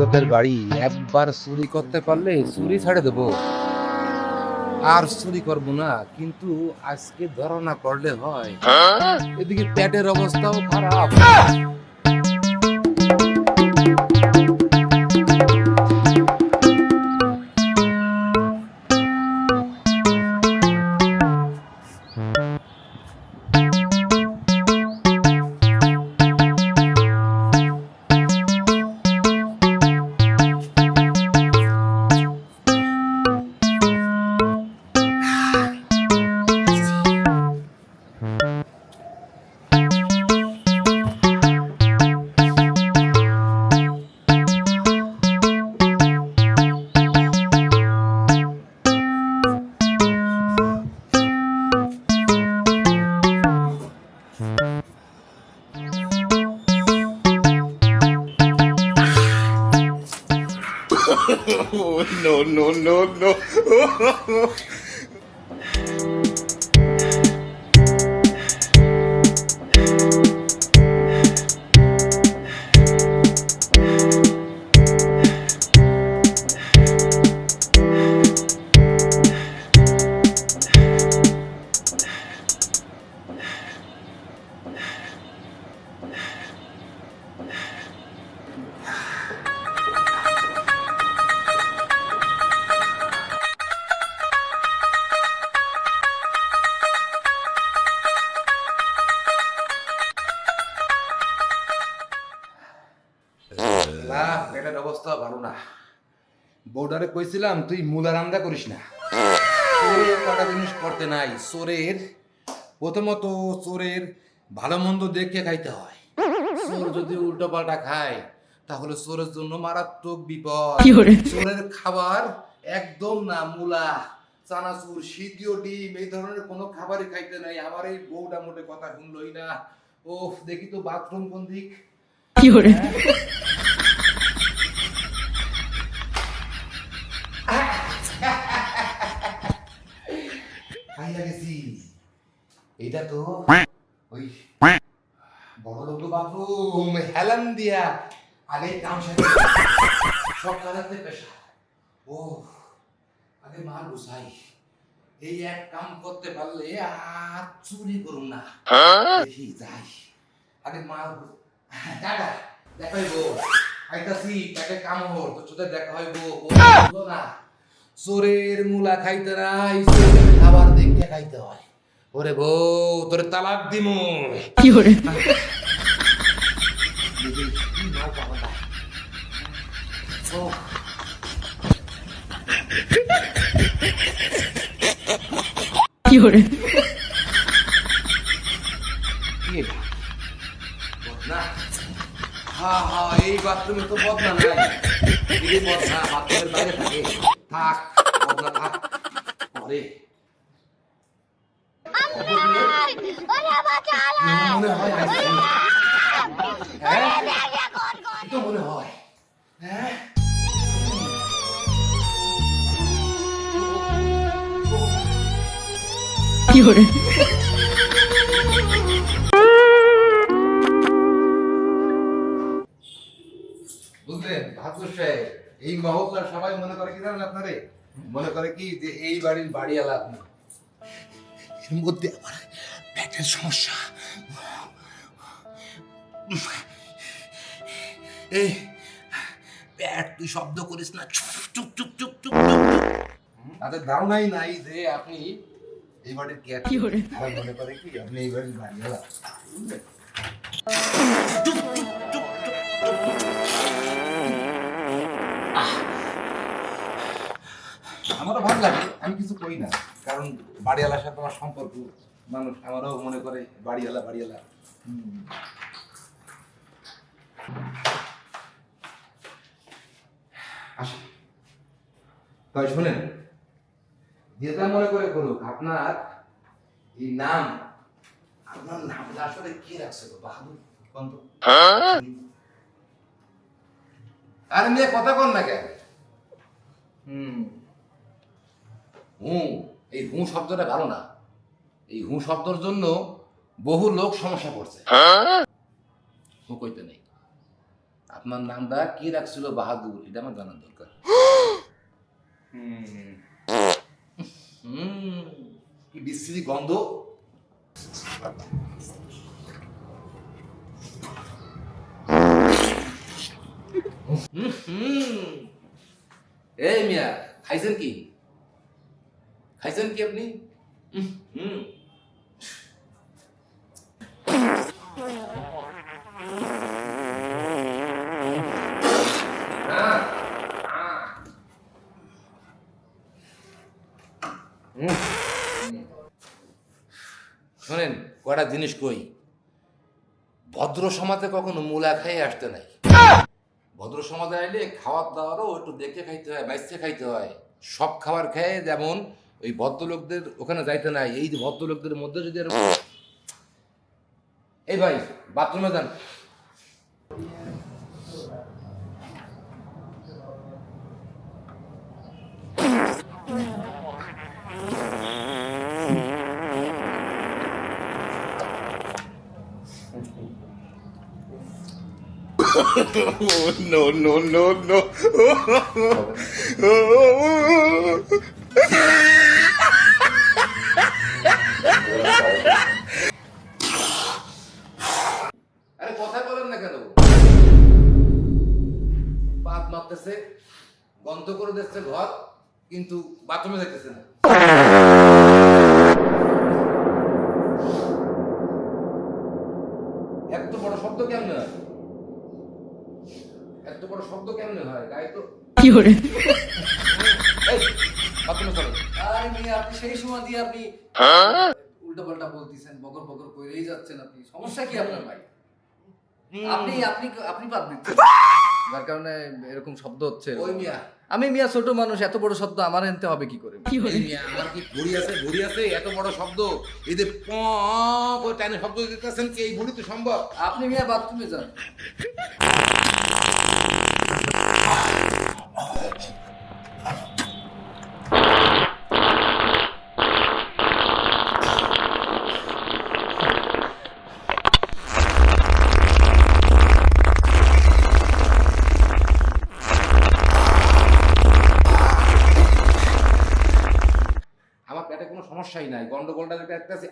লোকের বাড়ি একবার চুরি করতে পারলে চুরি ছাড়ে দেবো। আর চুরি করব না কিন্তু আজকে ধরনা করলে হয়। এদিকে পেটের অবস্থাও খারাপ। no, no, no, no. ভালো না বউডারে কইছিলাম তুই মুলা রান্দা করিস না। কটা জিনিস করতে নাই চোরের। প্রথমত চোরের ভালো মন্দ দেখে খাইতে হয়। চোর যদি উল্টো পাল্টা খায় তাহলে চোরের জন্য মারাত্মক বিপদ। চোরের খাবার একদম না মুলা। চানাচুর সিদ্ধীয় ডিম এই ধরনের কোনো খাবারই খাইতে নাই। আমার এই বউটা মোটে কথা শুনলই না। ওফ দেখি তো বাথরুম কোন দিক। খাইয়া এটা তো ওই বড় লোক বাথরুম হেলান দিয়া আগে কাম সকালেতে পেশা ও আগে মাল গুছাই। এই এক কাম করতে পারলে আর চুরি করুন না। দেখি যাই। আগে মাল দাদা দেখাইবো তাকে কাম হর তো চোখে দেখা হইব। না চোরের মুলা খাইতে নাই চোরের খাবার দেখে খাইতে হয়। ওরে বউ তোরে তালাক দিমু। কি কি এটা? হা হা এই বাথরুমে তো বদনা নাই। এই বদনা বাথরুমের বাইরে থাকে। থাক বদনা থাক। আরে বুঝলেন ভাতুর সাহেব, এই মহল্লার সবাই মনে করে কি জানেন আপনারে? মনে করে কি যে এই বাড়ির বাড়িওয়ালা আপনি। এর মধ্যে আমার। পেটের সমস্যা। এই পেট তুই শব্দ করিস না। চুপ চুপ চুপ চুপ চুপ তাদের ধারণাই নাই যে আপনি এই বাড়ির কে মনে করে কি আপনি এই বাড়ির বুঝলেন? আমি কিছু করি না। কারণ বাড়িওয়ালার সাথে আমার সম্পর্ক, মানুষ আমারও মনে করে বাড়িওয়ালা বাড়িওয়ালা। তাই শুনেন যেটা মনে করে করুক, আপনার এই নাম, আপনার নামটা আসলে কি রাখছে গো? বাহাদুর কোন তো? আরে মেয়ে, কথা কন না কেন? হুম। হুঁ, এই হুঁ শব্দটা ভালো না। এই হুঁ শব্দর জন্য বহু লোক সমস্যা করছে। হুঁ কইতে নেই। আপনার নামটা কি রাখছিল বাহাদুর, এটা আমার জানার দরকার। কি বিশ্রী গন্ধ। এই মিয়া, খাইছেন কি? খাইছেন কি আপনি? হুম। শোনেন কটা জিনিস কই? ভদ্র সমাজে কখনো মূলা খাইয়ে আসতে নাই। ভদ্র সমাজে আইলে খাওয়ার দাওয়ারও একটু দেখে খাইতে হয় বাইসে খাইতে হয়। সব খাবার খেয়ে যেমন ওই ভদ্রলোকদের ওখানে যাইতে নাই এই যে ভদ্রলোকদের মধ্যে যদি এরকম এই ভাই বাথরুমে যান no, no, no, no. করে দিচ্ছে ঘর কিন্তু বাথরুমে যাইতেছে না। এত বড় শব্দ কেমনে হয়? এত বড় শব্দ কেমনে হয়? গায়ে তো কি hore এই, বাথরুমে চলো। আরে মেয়ে আপনি সেই সময় দিয়ে আপনি উল্টো পাল্টা বলতেছেন বকর বকর করেই যাচ্ছেন আপনি। সমস্যা কি আপনার ভাই? আপনি আপনি আপনি বাদ দিচ্ছেন। যার কারণে এরকম শব্দ হচ্ছে। ওই মিয়া। আমি মিয়া ছোট মানুষ এত বড় শব্দ আমার আনতে হবে কি করে? আমার কি ঘুড়ি আছে? ঘুড়ি আছে এত বড় শব্দ। এই যে প করে শব্দ দিতেছেন কি? এই ভুড়ি তো সম্ভব। আপনি মিয়া বাথরুমে যান। সমস্যাই নাই গন্ডগোলটা যেটা একটা আছে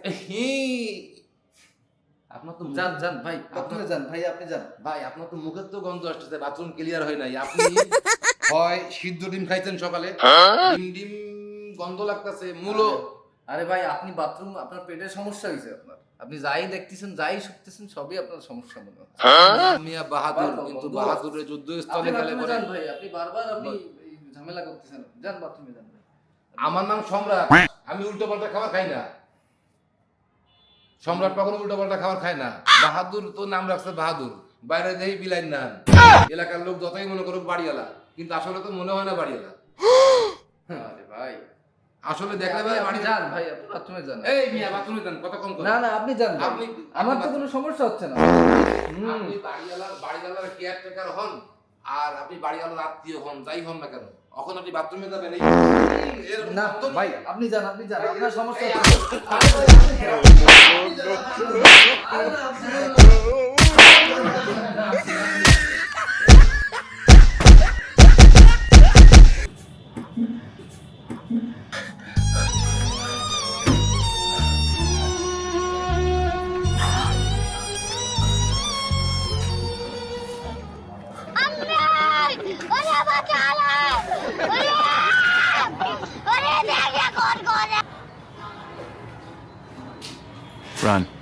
আপনার তো যান যান ভাই বাথরুমে যান ভাই আপনি যান। ভাই আপনার তো মুখের তো গন্ধ আসতেছে বাথরুম ক্লিয়ার হয় নাই। আপনি হয় সিদ্ধ ডিম খাইছেন সকালে। ডিম ডিম গন্ধ লাগতেছে মূলো। আরে ভাই আপনি বাথরুম আপনার পেটের সমস্যা হয়েছে আপনার। আপনি যাই দেখতেছেন যাই শুকতেছেন সবই আপনার সমস্যা মনে হচ্ছে। মিয়া বাহাদুর কিন্তু। বাহাদুরের যুদ্ধ স্থলে গেলে ভাই আপনি বারবার আপনি ঝামেলা করতেছেন। যান বাথরুমে যান। আমার নাম সম্রাট। আমি উল্টো পাল্টা খাবার খাই না। সম্রাট কখনো উল্টো পাল্টা খাবার খায় না। বাহাদুর তো নাম রাখছে বাহাদুর। বাইরে দেই বিলাইন নাম এলাকার লোক যতই মনে করুক বাড়িওয়ালা কিন্তু আসলে তো মনে হয় না বাড়িওয়ালা। আরে ভাই। আসলে দেখলে ভাই আপনি বাড়ি যান ভাই আপনি বাথরুমে যান। এই মিয়া বাথরুমে যান কত কম না না আপনি যান আপনি- আমার তো কোনো সমস্যা হচ্ছে না। আপনি বাড়িওয়ালার বাড়িওয়ালার কেয়ারটেকার হন আর আপনি বাড়িওয়ালার আত্মীয় হন যাই হন না কেন। এখন আপনি বাথরুমে যাবেন না। ভাই আপনি যান আপনি যান আপনার সমস্যা আপনি- Run.